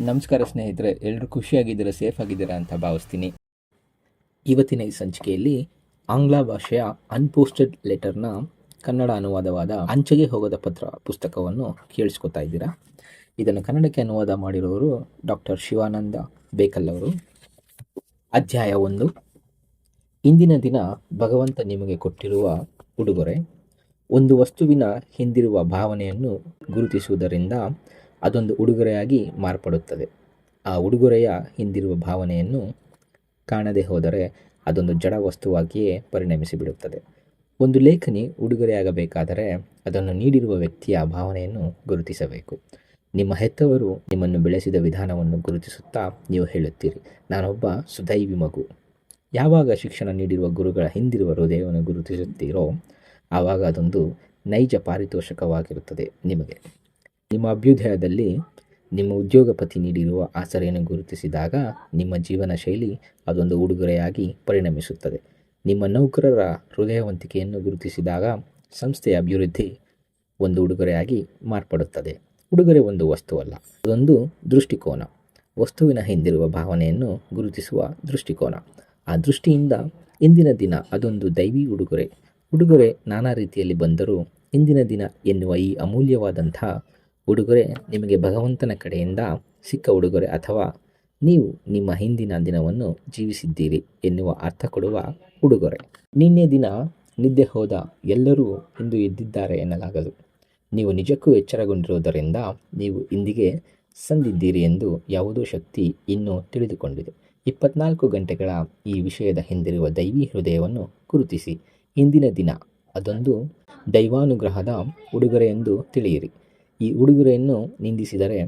ನಮಸ್ಕಾರ ಸ್ನೇಹಿತರೆ ಎಲ್ಲರೂ ಖುಷಿಯಾಗಿದ್ದೀರಾ ಸೇಫ್ ಆಗಿದ್ದೀರಾ ಅಂತ ಭಾವಿಸ್ತೀನಿ. ಇವತ್ತಿನ ಈ ಸಂಚಿಕೆಯಲ್ಲಿ ಆಂಗ್ಲ ಭಾಷೆಯ ಅನ್ಪೋಸ್ಟೆಡ್ ಲೆಟರ್ನ ಕನ್ನಡ ಅನುವಾದವಾದ ಅಂಚೆಗೆ ಹೋಗದ ಪತ್ರ ಪುಸ್ತಕವನ್ನು ಕೇಳಿಸ್ಕೊತಾ ಇದ್ದೀರಾ? ಇದನ್ನು ಕನ್ನಡಕ್ಕೆ ಅನುವಾದ ಮಾಡಿರೋರು ಡಾಕ್ಟರ್ ಶಿವಾನಂದ ಬೇಕಲ್ ಅವರು. ಅಧ್ಯಾಯ ಒಂದು. ಇಂದಿನ ದಿನ ಭಗವಂತ ನಿಮಗೆ ಕೊಟ್ಟಿರುವ ಉಡುಗೊರೆ. ಒಂದು ವಸ್ತುವಿನ ಹಿಂದಿರುವ ಭಾವನೆಯನ್ನು ಗುರುತಿಸುವುದರಿಂದ ಅದೊಂದು ಉಡುಗೊರೆಯಾಗಿ ಮಾರ್ಪಡುತ್ತದೆ. ಆ ಉಡುಗೊರೆಯ ಹಿಂದಿರುವ ಭಾವನೆಯನ್ನು ಕಾಣದೆ ಹೋದರೆ ಅದೊಂದು ಜಡ ವಸ್ತುವಾಗಿಯೇ ಪರಿಣಮಿಸಿಬಿಡುತ್ತದೆ. ಒಂದು ಲೇಖನಿ ಉಡುಗೊರೆಯಾಗಬೇಕಾದರೆ ಅದನ್ನು ನೀಡಿರುವ ವ್ಯಕ್ತಿಯ ಭಾವನೆಯನ್ನು ಗುರುತಿಸಬೇಕು. ನಿಮ್ಮ ಹೆತ್ತವರು ನಿಮ್ಮನ್ನು ಬೆಳೆಸಿದ ವಿಧಾನವನ್ನು ಗುರುತಿಸುತ್ತಾ ನೀವು ಹೇಳುತ್ತೀರಿ, ನಾನೊಬ್ಬ ಸುದೈವಿ ಮಗು. ಯಾವಾಗ ಶಿಕ್ಷಣ ನೀಡಿರುವ ಗುರುಗಳ ಹಿಂದಿರುವ ಹೃದಯವನ್ನು ಗುರುತಿಸುತ್ತೀರೋ, ಆವಾಗ ಅದೊಂದು ನೈಜ ಪಾರಿತೋಷಕವಾಗಿರುತ್ತದೆ ನಿಮಗೆ. ನಿಮ್ಮ ಅಭ್ಯುದಯದಲ್ಲಿ ನಿಮ್ಮ ಉದ್ಯೋಗಪತಿ ನೀಡಿರುವ ಆಸರೆಯನ್ನು ಗುರುತಿಸಿದಾಗ ನಿಮ್ಮ ಜೀವನ ಶೈಲಿ ಅದೊಂದು ಉಡುಗೊರೆಯಾಗಿ ಪರಿಣಮಿಸುತ್ತದೆ. ನಿಮ್ಮ ನೌಕರರ ಹೃದಯವಂತಿಕೆಯನ್ನು ಗುರುತಿಸಿದಾಗ ಸಂಸ್ಥೆಯ ಅಭಿವೃದ್ಧಿ ಒಂದು ಉಡುಗೊರೆಯಾಗಿ ಮಾರ್ಪಡುತ್ತದೆ. ಉಡುಗೊರೆ ಒಂದು ವಸ್ತುವಲ್ಲ ಅದೊಂದು ದೃಷ್ಟಿಕೋನ. ವಸ್ತುವಿನ ಹಿಂದಿರುವ ಭಾವನೆಯನ್ನು ಗುರುತಿಸುವ ದೃಷ್ಟಿಕೋನ. ಆ ದೃಷ್ಟಿಯಿಂದ ಇಂದಿನ ದಿನ ಅದೊಂದು ದೈವಿ ಉಡುಗೊರೆ. ಉಡುಗೊರೆ ನಾನಾ ರೀತಿಯಲ್ಲಿ ಬಂದರೂ ಇಂದಿನ ದಿನ ಎನ್ನುವ ಈ ಅಮೂಲ್ಯವಾದಂಥ ಉಡುಗೊರೆ ನಿಮಗೆ ಭಗವಂತನ ಕಡೆಯಿಂದ ಸಿಕ್ಕ ಉಡುಗೊರೆ ಅಥವಾ ನೀವು ನಿಮ್ಮ ಹಿಂದಿನ ದಿನವನ್ನು ಜೀವಿಸಿದ್ದೀರಿ ಎನ್ನುವ ಅರ್ಥ ಕೊಡುವ ಉಡುಗೊರೆ. ನಿನ್ನೆ ದಿನ ನಿದ್ದೆ ಹೋದ ಎಲ್ಲರೂ ಇಂದು ಎದ್ದಿದ್ದಾರೆ ಎನ್ನಲಾಗದು. ನೀವು ನಿಜಕ್ಕೂ ಎಚ್ಚರಗೊಂಡಿರುವುದರಿಂದ ನೀವು ಇಂದಿಗೆ ಸಂದಿದ್ದೀರಿ ಎಂದು ಯಾವುದೋ ಶಕ್ತಿ ಇನ್ನೂ ತಿಳಿದುಕೊಂಡಿದೆ. ಇಪ್ಪತ್ನಾಲ್ಕು ಗಂಟೆಗಳ ಈ ವಿಷಯದ ಹಿಂದಿರುವ ದೈವಿ ಹೃದಯವನ್ನು ಗುರುತಿಸಿ. ಇಂದಿನ ದಿನ ಅದೊಂದು ದೈವಾನುಗ್ರಹದ ಉಡುಗೊರೆ ಎಂದು ತಿಳಿಯಿರಿ. ಈ ಉಡುಗೊರೆಯನ್ನು ನಿಂದಿಸಿದರೆ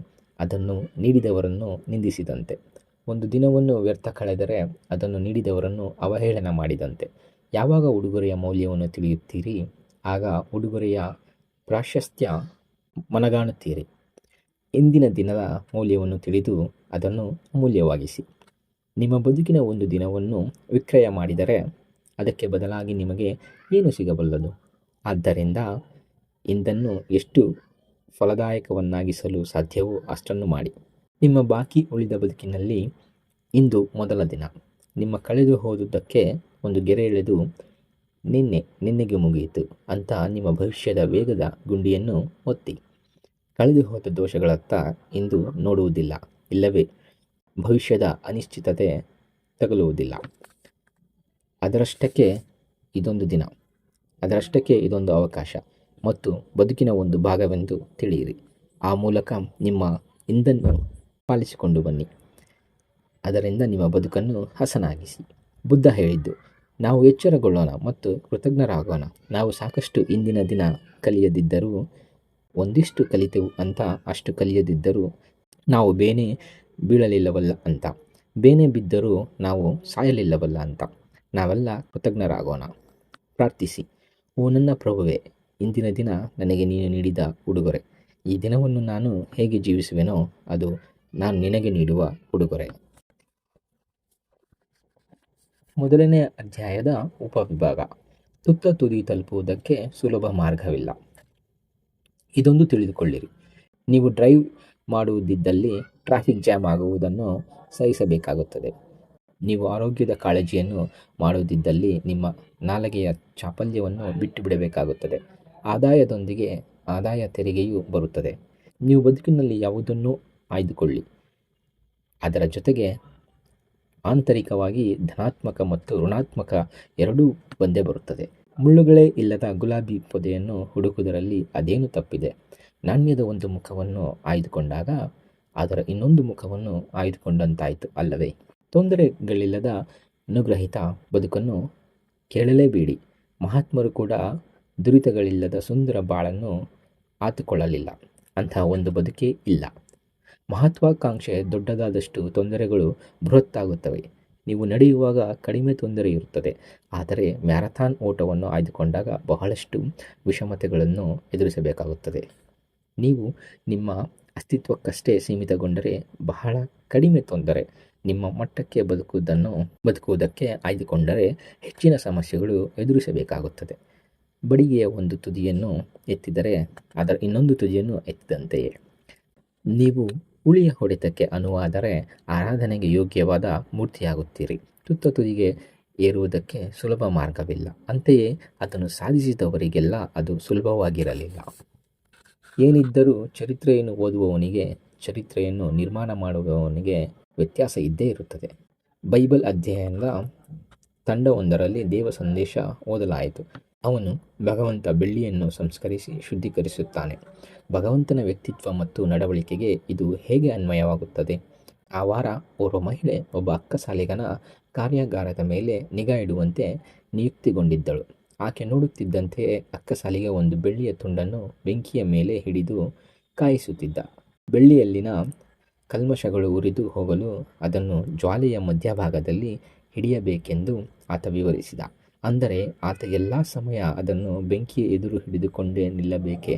ಅದನ್ನು ನೀಡಿದವರನ್ನು ನಿಂದಿಸಿದಂತೆ. ಒಂದು ದಿನವನ್ನು ವ್ಯರ್ಥ ಕಳೆದರೆ ಅದನ್ನು ನೀಡಿದವರನ್ನು ಅವಹೇಳನ ಮಾಡಿದಂತೆ. ಯಾವಾಗ ಉಡುಗೊರೆಯ ಮೌಲ್ಯವನ್ನು ತಿಳಿಯುತ್ತೀರಿ? ಆಗ ಉಡುಗೊರೆಯ ಪ್ರಾಶಸ್ತ್ಯ ಮನಗಾಣುತ್ತೀರಿ. ಇಂದಿನ ದಿನದ ಮೌಲ್ಯವನ್ನು ತಿಳಿದು ಅದನ್ನು ಅಮೂಲ್ಯವಾಗಿಸಿ ನಿಮ್ಮ ಬದುಕಿನ ಒಂದು ದಿನವನ್ನು ವಿಕ್ರಯ ಮಾಡಿದರೆ ಅದಕ್ಕೆ ಬದಲಾಗಿ ನಿಮಗೆ ಏನು ಸಿಗಬಲ್ಲದು? ಆದ್ದರಿಂದ ಇಂದನ್ನು ಎಷ್ಟು ಫಲದಾಯಕವನ್ನಾಗಿಸಲು ಸಾಧ್ಯವೋ ಅಷ್ಟನ್ನು ಮಾಡಿ. ನಿಮ್ಮ ಬಾಕಿ ಉಳಿದ ಬದುಕಿನಲ್ಲಿ ಇಂದು ಮೊದಲ ದಿನ. ನಿಮ್ಮ ಕಳೆದು ಹೋದುದಕ್ಕೆ ಒಂದು ಗೆರೆ ಎಳೆದು ನಿನ್ನೆ ನಿನ್ನೆಗೆ ಮುಗಿಯಿತು ಅಂತ ನಿಮ್ಮ ಭವಿಷ್ಯದ ವೇಗದ ಗುಂಡಿಯನ್ನು ಒತ್ತಿ. ಕಳೆದು ಹೋದ ದೋಷಗಳತ್ತ ಇಂದು ನೋಡುವುದಿಲ್ಲ. ಇಲ್ಲವೇ ಭವಿಷ್ಯದ ಅನಿಶ್ಚಿತತೆ ತಗಲುವುದಿಲ್ಲ. ಅದರಷ್ಟಕ್ಕೆ ಇದೊಂದು ದಿನ. ಅದರಷ್ಟಕ್ಕೆ ಇದೊಂದು ಅವಕಾಶ. ಮತ್ತು ಬದುಕಿನ ಒಂದು ಭಾಗವೆಂದು ತಿಳಿಯಿರಿ. ಆ ಮೂಲಕ ನಿಮ್ಮ ಇಂದನ್ನು ಪಾಲಿಸಿಕೊಂಡು ಬನ್ನಿ. ಅದರಿಂದ ನಿಮ್ಮ ಬದುಕನ್ನು ಹಸನಾಗಿಸಿ. ಬುದ್ಧ ಹೇಳಿದ್ದು, ನಾವು ಎಚ್ಚರಗೊಳ್ಳೋಣ ಮತ್ತು ಕೃತಜ್ಞರಾಗೋಣ. ನಾವು ಸಾಕಷ್ಟು ಇಂದಿನ ದಿನ ಕಲಿಯದಿದ್ದರೂ, ಒಂದಿಷ್ಟು ಕಲಿತೆವು ಅಂತ ಅಷ್ಟು ಕಲಿಯದಿದ್ದರೂ, ನಾವು ಬೇನೆ ಬೀಳಲಿಲ್ಲವಲ್ಲ ಅಂತ. ಬೇನೆ ಬಿದ್ದರೂ ನಾವು ಸಾಯಲಿಲ್ಲವಲ್ಲ ಅಂತ. ನಾವೆಲ್ಲ ಕೃತಜ್ಞರಾಗೋಣ. ಪ್ರಾರ್ಥಿಸಿ. ಓ ನನ್ನ ಪ್ರಭುವೆ ಇಂದಿನ ದಿನ ನನಗೆ ನೀನು ನೀಡಿದ ಉಡುಗೊರೆ. ಈ ದಿನವನ್ನು ನಾನು ಹೇಗೆ ಜೀವಿಸುವೆನೋ ಅದು ನಾನು ನಿನಗೆ ನೀಡುವ ಉಡುಗೊರೆ. ಮೊದಲನೇ ಅಧ್ಯಾಯದ ಉಪವಿಭಾಗ. ತುತ್ತ ತುದಿ ತಲುಪುವುದಕ್ಕೆ ಸುಲಭ ಮಾರ್ಗವಿಲ್ಲ. ಇದೊಂದು ತಿಳಿದುಕೊಳ್ಳಿರಿ. ನೀವು ಡ್ರೈವ್ ಮಾಡುವುದಿದ್ದಲ್ಲಿ ಟ್ರಾಫಿಕ್ ಜಾಮ್ ಆಗುವುದನ್ನು ಸಹಿಸಬೇಕಾಗುತ್ತದೆ. ನೀವು ಆರೋಗ್ಯದ ಕಾಳಜಿಯನ್ನು ಮಾಡುವುದಿದ್ದಲ್ಲಿ ನಿಮ್ಮ ನಾಲಗೆಯ ಚಾಪಲ್ಯವನ್ನು ಬಿಟ್ಟು ಬಿಡಬೇಕಾಗುತ್ತದೆ ಆದಾಯದೊಂದಿಗೆ ಆದಾಯ ತೆರಿಗೆಯೂ ಬರುತ್ತದೆ. ನೀವು ಬದುಕಿನಲ್ಲಿ ಯಾವುದನ್ನು ಆಯ್ದುಕೊಳ್ಳಿ. ಅದರ ಜೊತೆಗೆ ಆಂತರಿಕವಾಗಿ ಧನಾತ್ಮಕ ಮತ್ತು ಋಣಾತ್ಮಕ ಎರಡೂ ಬಂದೇ ಬರುತ್ತದೆ. ಮುಳ್ಳುಗಳೇ ಇಲ್ಲದ ಗುಲಾಬಿ ಪೊದೆಯನ್ನು ಹುಡುಕುವುದರಲ್ಲಿ ಅದೇನು ತಪ್ಪಿದೆ? ನಾಣ್ಯದ ಒಂದು ಮುಖವನ್ನು ಆಯ್ದುಕೊಂಡಾಗ ಅದರ ಇನ್ನೊಂದು ಮುಖವನ್ನು ಆಯ್ದುಕೊಂಡಂತಾಯಿತು ಅಲ್ಲವೇ? ತೊಂದರೆಗಳಿಲ್ಲದ ಅನುಗ್ರಹಿತ ಬದುಕನ್ನು ಕೇಳಲೇಬೇಡಿ. ಮಹಾತ್ಮರು ಕೂಡ ದುರಿತಗಳಿಲ್ಲದ ಸುಂದರ ಬಾಳನ್ನು ಆತುಕೊಳ್ಳಲಿಲ್ಲ. ಅಂತಹ ಒಂದು ಬದುಕೇ ಇಲ್ಲ. ಮಹತ್ವಾಕಾಂಕ್ಷೆ ದೊಡ್ಡದಾದಷ್ಟು ತೊಂದರೆಗಳು ಬೃಹತ್ತಾಗುತ್ತವೆ. ನೀವು ನಡೆಯುವಾಗ ಕಡಿಮೆ ತೊಂದರೆ ಇರುತ್ತದೆ. ಆದರೆ ಮ್ಯಾರಥಾನ್ ಓಟವನ್ನು ಆಯ್ದುಕೊಂಡಾಗ ಬಹಳಷ್ಟು ವಿಷಮತೆಗಳನ್ನು ಎದುರಿಸಬೇಕಾಗುತ್ತದೆ. ನೀವು ನಿಮ್ಮ ಅಸ್ತಿತ್ವಕ್ಕಷ್ಟೇ ಸೀಮಿತಗೊಂಡರೆ ಬಹಳ ಕಡಿಮೆ ತೊಂದರೆ. ನಿಮ್ಮ ಮಟ್ಟಕ್ಕೆ ಬದುಕುವುದನ್ನು ಬದುಕುವುದಕ್ಕೆ ಆಯ್ದುಕೊಂಡರೆ ಹೆಚ್ಚಿನ ಸಮಸ್ಯೆಗಳು ಎದುರಿಸಬೇಕಾಗುತ್ತದೆ. ಬಡಿಗೆಯ ಒಂದು ತುದಿಯನ್ನು ಎತ್ತಿದರೆ ಅದರ ಇನ್ನೊಂದು ತುದಿಯನ್ನು ಎತ್ತಿದಂತೆಯೇ ನೀವು ಉಳಿಯ ಹೊಡೆತಕ್ಕೆ ಅನುವಾದರೆ ಆರಾಧನೆಗೆ ಯೋಗ್ಯವಾದ ಮೂರ್ತಿಯಾಗುತ್ತೀರಿ. ತುತ್ತ ತುದಿಗೆ ಏರುವುದಕ್ಕೆ ಸುಲಭ ಮಾರ್ಗವಿಲ್ಲ. ಅಂತೆಯೇ ಅದನ್ನು ಸಾಧಿಸಿದವರಿಗೆಲ್ಲ ಅದು ಸುಲಭವಾಗಿರಲಿಲ್ಲ. ಏನಿದ್ದರೂ ಚರಿತ್ರೆಯನ್ನು ಓದುವವನಿಗೆ, ಚರಿತ್ರೆಯನ್ನು ನಿರ್ಮಾಣ ಮಾಡುವವನಿಗೆ ವ್ಯತ್ಯಾಸ ಇದ್ದೇ ಇರುತ್ತದೆ. ಬೈಬಲ್ ಅಧ್ಯಯನದ ತಂಡವೊಂದರಲ್ಲಿ ದೇವ ಸಂದೇಶ ಓದಲಾಯಿತು. ಅವನು ಭಗವಂತ ಬೆಳ್ಳಿಯನ್ನು ಸಂಸ್ಕರಿಸಿ ಶುದ್ಧೀಕರಿಸುತ್ತಾನೆ. ಭಗವಂತನ ವ್ಯಕ್ತಿತ್ವ ಮತ್ತು ನಡವಳಿಕೆಗೆ ಇದು ಹೇಗೆ ಅನ್ವಯವಾಗುತ್ತದೆ? ಆ ವಾರ ಓರ್ವ ಮಹಿಳೆ ಒಬ್ಬ ಅಕ್ಕಸಾಲಿಗನ ಕಾರ್ಯಾಗಾರದ ಮೇಲೆ ನಿಗಾ ಇಡುವಂತೆ ನಿಯುಕ್ತಿಗೊಂಡಿದ್ದಳು. ಆಕೆ ನೋಡುತ್ತಿದ್ದಂತೆಯೇ ಅಕ್ಕಸಾಲಿಗ ಒಂದು ಬೆಳ್ಳಿಯ ತುಂಡನ್ನು ಬೆಂಕಿಯ ಮೇಲೆ ಹಿಡಿದು ಕಾಯಿಸುತ್ತಿದ್ದ. ಬೆಳ್ಳಿಯಲ್ಲಿನ ಕಲ್ಮಶಗಳು ಉರಿದು ಹೋಗಲು ಅದನ್ನು ಜ್ವಾಲೆಯ ಮಧ್ಯಭಾಗದಲ್ಲಿ ಹಿಡಿಯಬೇಕೆಂದು ಆತ ವಿವರಿಸಿದ. ಅಂದರೆ ಆತ ಎಲ್ಲ ಸಮಯ ಅದನ್ನು ಬೆಂಕಿಯ ಎದುರು ಹಿಡಿದುಕೊಂಡೇ ನಿಲ್ಲಬೇಕೆ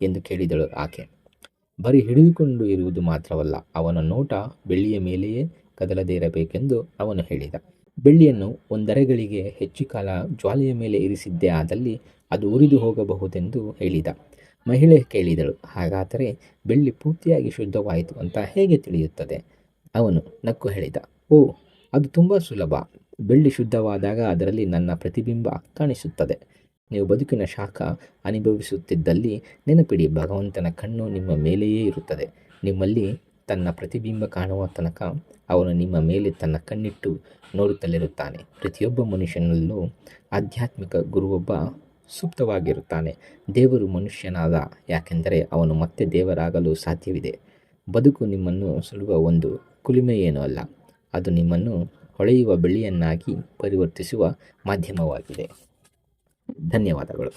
ಎಂದು ಕೇಳಿದಳು ಆಕೆ. ಬರೀ ಹಿಡಿದುಕೊಂಡು ಇರುವುದು ಮಾತ್ರವಲ್ಲ, ಅವನ ನೋಟ ಬೆಳ್ಳಿಯ ಮೇಲೆಯೇ ಕದಲದೇ ಇರಬೇಕೆಂದು ಅವನು ಹೇಳಿದ. ಬೆಳ್ಳಿಯನ್ನು ಒಂದರೆಗಳಿಗೆ ಹೆಚ್ಚು ಕಾಲ ಜ್ವಾಲೆಯ ಮೇಲೆ ಇರಿಸಿದ್ದೇ ಆದಲ್ಲಿ ಅದು ಉರಿದು ಹೋಗಬಹುದೆಂದು ಹೇಳಿದ. ಮಹಿಳೆ ಕೇಳಿದಳು, ಹಾಗಾದರೆ ಬೆಳ್ಳಿ ಪೂರ್ತಿಯಾಗಿ ಶುದ್ಧವಾಯಿತು ಅಂತ ಹೇಗೆ ತಿಳಿಯುತ್ತದೆ? ಅವನು ನಕ್ಕು ಹೇಳಿದ ಓ ಅದು ತುಂಬ ಸುಲಭ. ಬೆಳ್ಳಿ ಶುದ್ಧವಾದಾಗ ಅದರಲ್ಲಿ ನನ್ನ ಪ್ರತಿಬಿಂಬ ಕಾಣಿಸುತ್ತದೆ ನೀವು ಬದುಕಿನ ಶಾಖ ಅನುಭವಿಸುತ್ತಿದ್ದಲ್ಲಿ ನೆನಪಿಡಿ, ಭಗವಂತನ ಕಣ್ಣು ನಿಮ್ಮ ಮೇಲೆಯೇ ಇರುತ್ತದೆ. ನಿಮ್ಮಲ್ಲಿ ತನ್ನ ಪ್ರತಿಬಿಂಬ ಕಾಣುವ ತನಕ ಅವನು ನಿಮ್ಮ ಮೇಲೆ ತನ್ನ ಕಣ್ಣಿಟ್ಟು ನೋಡುತ್ತಲಿರುತ್ತಾನೆ. ಪ್ರತಿಯೊಬ್ಬ ಮನುಷ್ಯನಲ್ಲೂ ಆಧ್ಯಾತ್ಮಿಕ ಗುರುವೊಬ್ಬ ಸುಪ್ತವಾಗಿರುತ್ತಾನೆ. ದೇವರು ಮನುಷ್ಯನಾದ, ಯಾಕೆಂದರೆ ಅವನು ಮತ್ತೆ ದೇವರಾಗಲು ಸಾಧ್ಯವಿದೆ. ಬದುಕು ನಿಮ್ಮನ್ನು ಸುಡುವ ಒಂದು ಕುಲಿಮೆಯೇನೂ ಅಲ್ಲ. ಅದು ನಿಮ್ಮನ್ನು ಹೊಳೆಯುವ ಬೆಳ್ಳಿಯನ್ನಾಗಿ ಪರಿವರ್ತಿಸುವ ಮಾಧ್ಯಮವಾಗಿದೆ. ಧನ್ಯವಾದಗಳು.